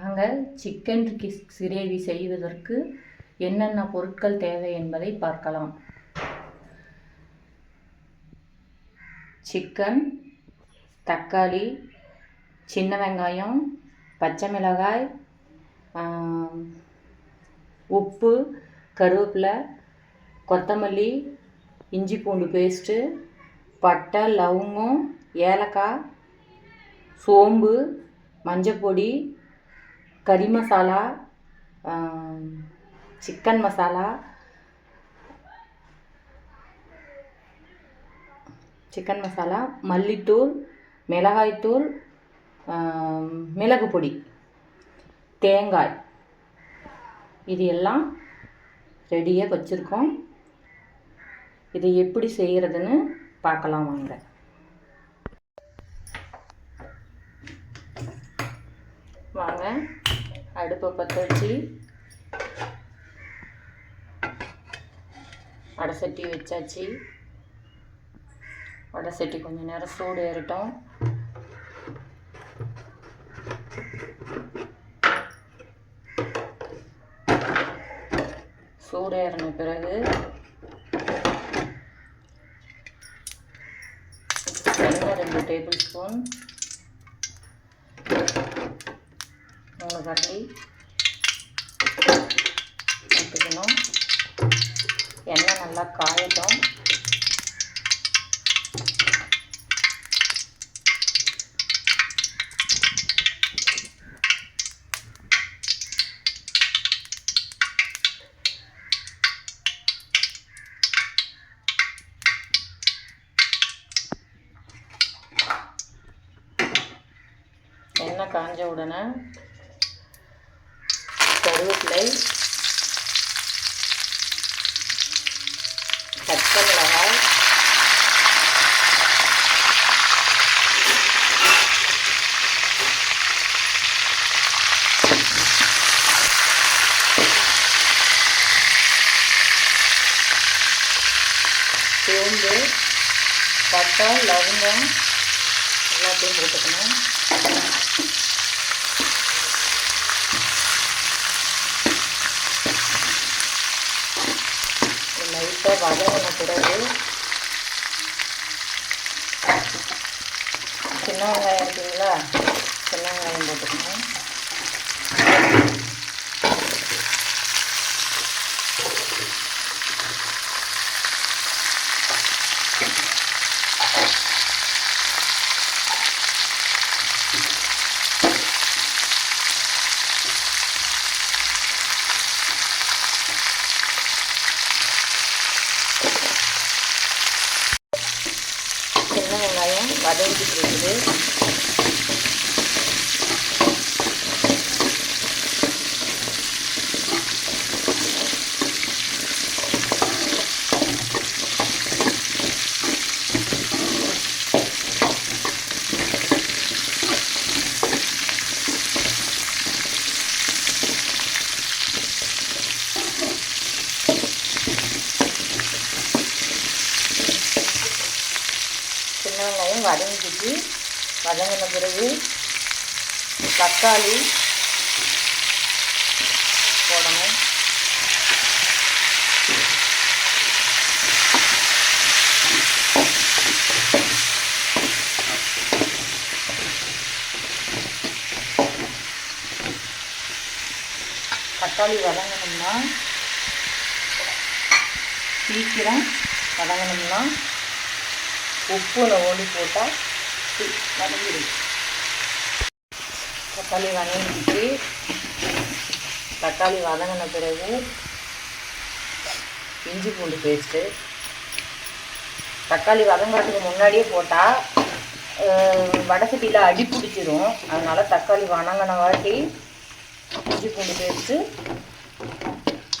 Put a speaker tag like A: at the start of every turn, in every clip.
A: வாங்க chicken gravy செய்வதற்கு என்னென்ன பொருட்கள் தேவை என்பதை பார்க்கலாம். சிக்கன் தக்காளி சின்ன வெங்காயம் பச்சை மிளகாய் உப்பு கருவேப்பிலை கொத்தமல்லி இஞ்சி பூண்டு பேஸ்ட்டு பட்டை லவங்கம் ஏலக்காய் சோம்பு மஞ்சப்பொடி கறி மசாலா சிக்கன் மசாலா சிக்கன் மசாலா மல்லித்தூள் மிளகாய்த்தூள் மிளகு பொடி தேங்காய். இது எல்லாம் ரெடியாக வச்சுருக்கோம். இது எப்படி செய்கிறதுன்னு பார்க்கலாம் வாங்க. வாங்க. அடுப்பை பற்ற வச்சு வடை சட்டி வச்சாச்சு. வடை சட்டி கொஞ்சம் நேரம் சூடு ஏறட்டும். சூடு ஏறின பிறகு ரெண்டு டேபிள் ஸ்பூன் மூணு கரண்டி எண்ணெய் நல்லா காயட்டும். எண்ணெய் காஞ்ச உடனே கருவேப்பிலை பச்சை மிளகாய் சோம்பு பட்டை லவங்கம் எல்லாத்தையும் போட்டுக்கணும் லைட்டாக வதங்கின பிறகு சின்ன வெங்காயம் இருக்குங்களா? சின்ன வெங்காயம் போட்டுக்கணும் சின்ன வெங்காயம் வதங்கிட்டு இருக்குது சின்ன வெங்காயம் வதங்கிட்டு வதங்கின பிறகு தக்காளி போடணும். தக்காளி வதங்கணும்னா சீக்கிரம் வதங்கணும்னா உப்பு ஓடி போட்டால் வதங்கிடும். தக்காளி வதங்கிட்டு தக்காளி வதங்கின பிறகு இஞ்சி பூண்டு பேஸ்ட்டு. தக்காளி வதங்கிறதுக்கு முன்னாடியே போட்டால் வடை சட்டியில் அடி பிடிச்சிரும். அதனால் தக்காளி வதங்கின வாட்டி இஞ்சி பூண்டு பேஸ்ட்டு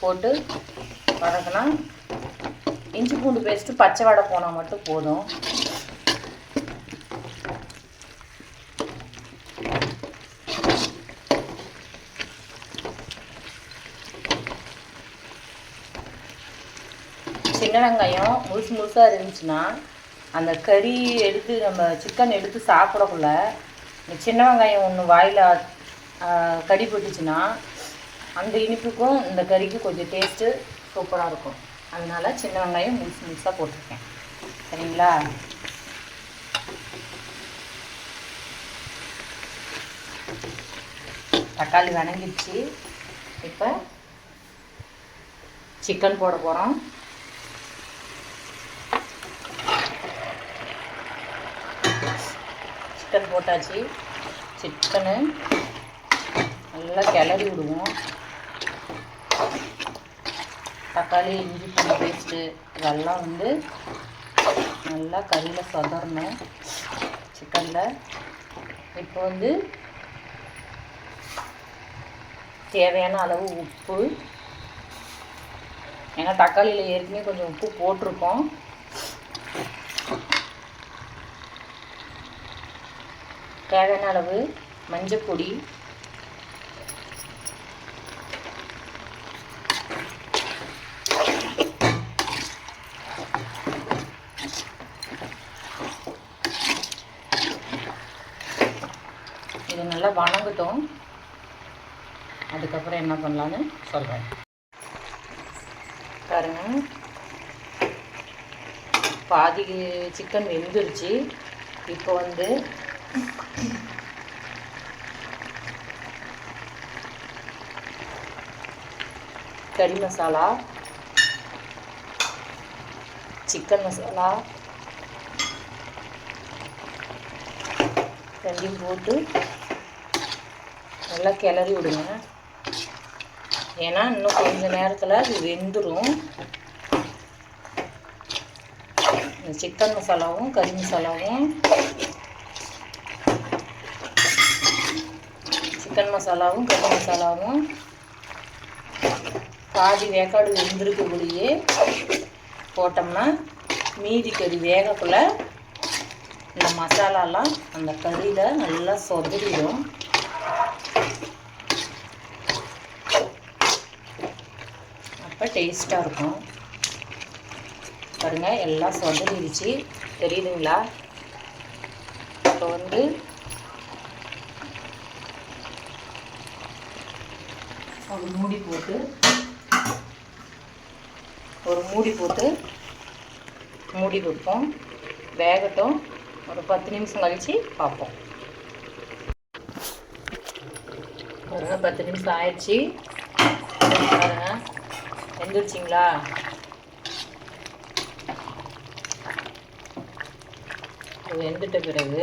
A: போட்டு வதக்கினா இஞ்சி பூண்டு பேஸ்ட்டு பச்சை வடை போனால் மட்டும் போதும். சின்ன வெங்காயம் முழுசு முழுசாக இருந்துச்சுன்னா அந்த கறி எடுத்து நம்ம சிக்கன் எடுத்து சாப்பிடக்குள்ள இந்த சின்ன வெங்காயம் ஒன்று வாயில் கடி போட்டுச்சுன்னா அந்த இனிப்புக்கும் இந்த கறிக்கும் கொஞ்சம் டேஸ்ட்டு சூப்பராக இருக்கும். அதனால சின்ன வெங்காயம் முழுசு முழுசாக போட்டிருக்கேன். சரிங்களா? தக்காளி வணங்கிடுச்சு. இப்போ சிக்கன் போட போகிறோம் சிக்கன் போட்டாச்சு. சிக்கனு நல்லா கிளறி விடுவோம். தக்காளி இஞ்சி பூண்டு பேஸ்ட்டு இதெல்லாம் வந்து நல்லா கறியில் சொதறணும். சிக்கனில் இப்போ வந்து தேவையான அளவு உப்பு. ஏன்னா தக்காளியில் ஏற்கனவே கொஞ்சம் உப்பு போட்டிருக்கோம். தேவையான அளவு மஞ்சள் பொடி. இது நல்லா வணங்கட்டும். அதுக்கப்புறம் என்ன பண்ணலான்னு சொல்கிறேன் பாருங்க. பாதி சிக்கன் வெந்துருச்சு. இப்போ வந்து கறி மசாலா சிக்கன் மசாலா ரெண்டையும் போட்டு நல்லா கிளறி விடுங்க. ஏன்னா இன்னும் கொஞ்ச நேரத்தில் அது வெந்துடும் சிக்கன் மசாலாவும் கறி மசாலாவும் சிக்கன் மசாலாவும் கறி மசாலாவும். பாதி வேக்காடு வெந்திருக்கக்கூடிய போட்டோம்னா மீதி கறி வேகக்குள்ள இந்த மசாலாலாம் அந்த கறியில் நல்லா சொதறிடும். அப்போ டேஸ்ட்டாக இருக்கும். பாருங்கள் எல்லாம் சொதறிடுச்சு. தெரியுதுங்களா? இப்போ வந்து ஒரு மூடி போட்டு ஒரு மூடி போட்டு மூடி வைப்போம் வேகட்டும். ஒரு பத்து நிமிஷம் கழித்து பார்ப்போம். பாருங்க பத்து நிமிஷம் ஆயிடுச்சு. பாருங்க வெந்துருச்சிங்களா இது வெந்துட்ட பிறகு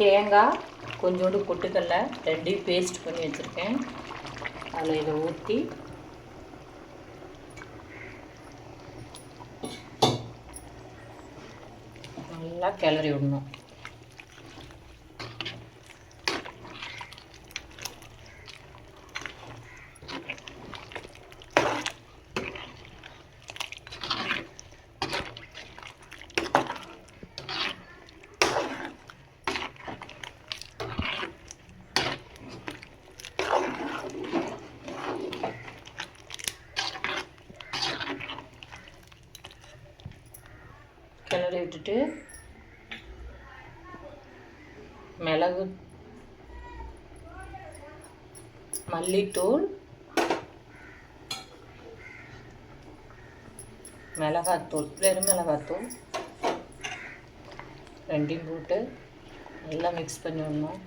A: தேங்காய் கொஞ்சோண்டு பொட்டுக்கடல ரெண்டையும் பேஸ்ட் பண்ணி வச்சுருக்கேன். அதில் இதை ஊற்றி நல்லா கிளறி விடணும். கிளறி விட்டுட்டு மிளகு மல்லித்தூள் மிளகாத்தூள் வெறும் மிளகாத்தூள் ரெண்டையும் போட்டு நல்லா மிக்ஸ் பண்ணி விடணும்.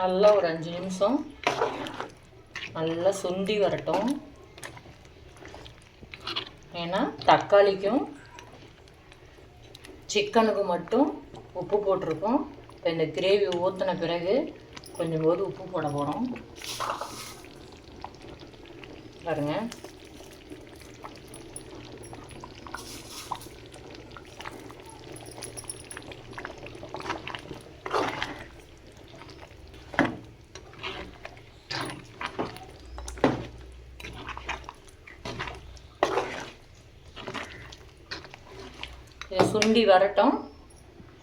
A: நல்லா ஒரு அஞ்சு நிமிஷம். நல்லா சுண்டி வரட்டும். ஏன்னா தக்காளிக்கும் சிக்கனுக்கு மட்டும் உப்பு போட்டிருக்கோம். இப்போ இந்த கிரேவி ஊற்றின பிறகு கொஞ்சம் போது உப்பு போட போகிறோம் பாருங்கள் இதை சுண்டி வரட்டும்.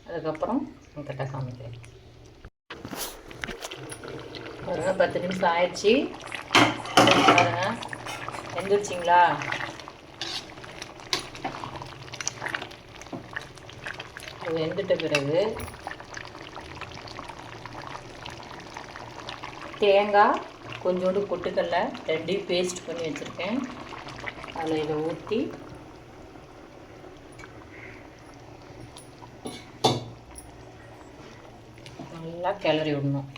A: அதுக்கப்புறம் உங்கள்கிட்ட காமிக்கிறேன். பாருங்க பத்து நிமிஷம் ஆயிடுச்சு. பாருங்க எந்திரிச்சிங்களா? அது வெந்துட்ட பிறகு தேங்காய் கொஞ்சோண்டு பொட்டுக்கடலை ரெண்டையும் பேஸ்ட் பண்ணி வச்சுருக்கேன். அதில் இதை ஊற்றி நல்லா கிளறி விடணும்.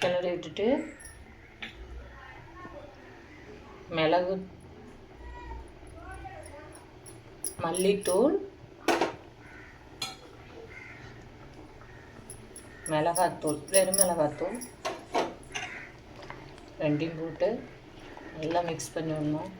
A: கிளறி விட்டுட்டு மிளகு மல்லித்தூள் மிளகாத்தூள் வெறும் மிளகாத்தூள் ரெண்டையும் போட்டு நல்லா மிக்ஸ் பண்ணி விடணும்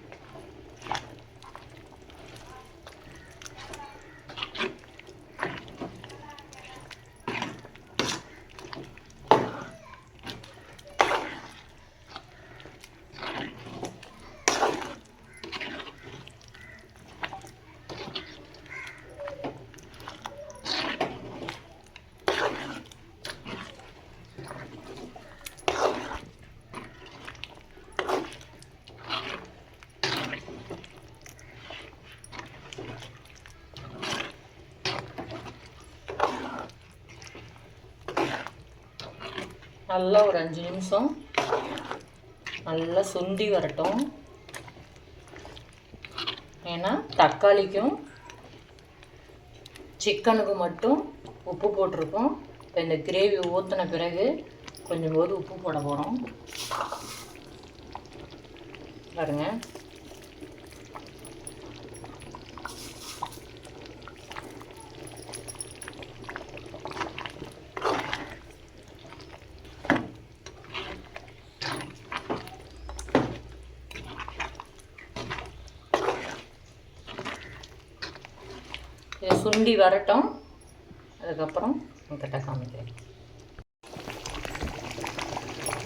A: நல்லா ஒரு அஞ்சு நிமிஷம். நல்லா சுண்டி வரட்டும். ஏன்னா தக்காளிக்கும் சிக்கனுக்கு மட்டும் உப்பு போட்டிருக்கோம். இப்போ இந்த கிரேவி ஊற்றின பிறகு கொஞ்சம் போது உப்பு போட போகிறோம் பாருங்கள் சுண்டி வரட்டும். அதுக்கப்புறம் உங்கள்கிட்ட காமிக்கிறேன்.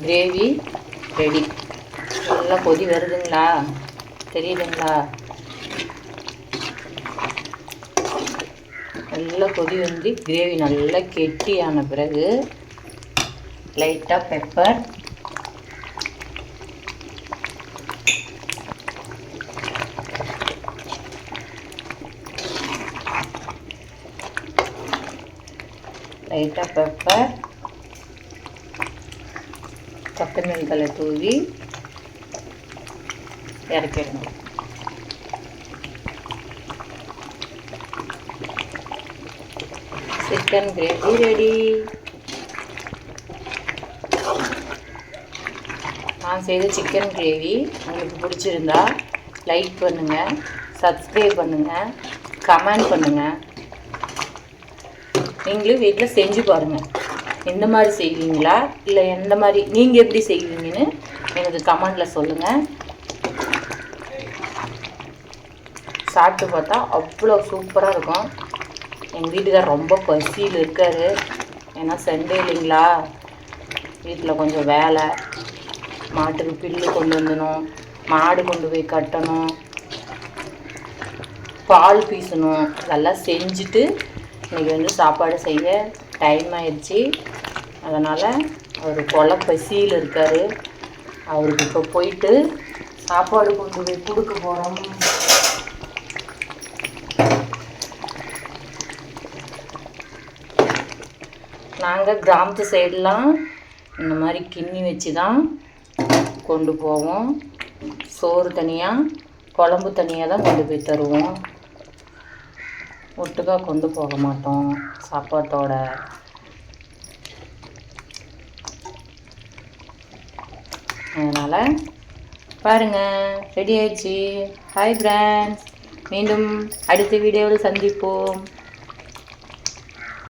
A: Gravy ready. நல்லா கொதி வருதுங்களா? தெரியுதுங்களா? நல்லா கொதி வந்து கிரேவி நல்லா கெட்டியான பிறகு லைட்டாக பெப்பர் லைட்டாக பெப்பர் கொத்தமல்லி தலை தூவி இறக்கிடணும். சிக்கன் கிரேவி ரெடி நான் செய்த சிக்கன் கிரேவி உங்களுக்கு பிடிச்சிருந்தா லைக் பண்ணுங்கள் சப்ஸ்கிரைப் பண்ணுங்கள் கமெண்ட் பண்ணுங்கள் நீங்களும் வீட்டில் செஞ்சு பாருங்கள் எந்த மாதிரி செய்வீங்களா? இல்லை எந்த மாதிரி நீங்கள் எப்படி செய்வீங்கன்னு எனக்கு கமெண்டில் சொல்லுங்கள் சாப்பிட்டு பார்த்தா அவ்வளோ சூப்பராக இருக்கும். எங்கள் வீட்டுக்கார் ரொம்ப பசியில் இருக்கார். ஏன்னா சண்டே இல்லைங்களா? வீட்டில் கொஞ்சம் வேலை. மாட்டுக்கு புல்லு கொண்டு வந்துடணும் மாடு கொண்டு போய் கட்டணும். பால் பீசணும். அதெல்லாம் செஞ்சுட்டு இன்றைக்கி வந்து சாப்பாடு செய்ய டைம் ஆயிடுச்சு. அதனால் அவர் கொலை பசியில் இருக்கார். அவருக்கு இப்போ போயிட்டு சாப்பாடு கொண்டு போய் கொடுக்க போகிறோம் நாங்கள் கிராமத்து சைடெலாம் இந்த மாதிரி கிண்ணி வச்சு தான் கொண்டு போவோம். சோறு தனியாக குழம்பு தனியாக தான் கொண்டு போய் தருவோம். ஒட்டுக்கா கொண்டு போக மாட்டோம். சாப்பாட்டோட. அதனால் பாருங்கள் ரெடி ஆயிடுச்சு. ஹாய் ஃப்ரெண்ட்ஸ் மீண்டும் அடுத்த வீடியோவில் சந்திப்போம்.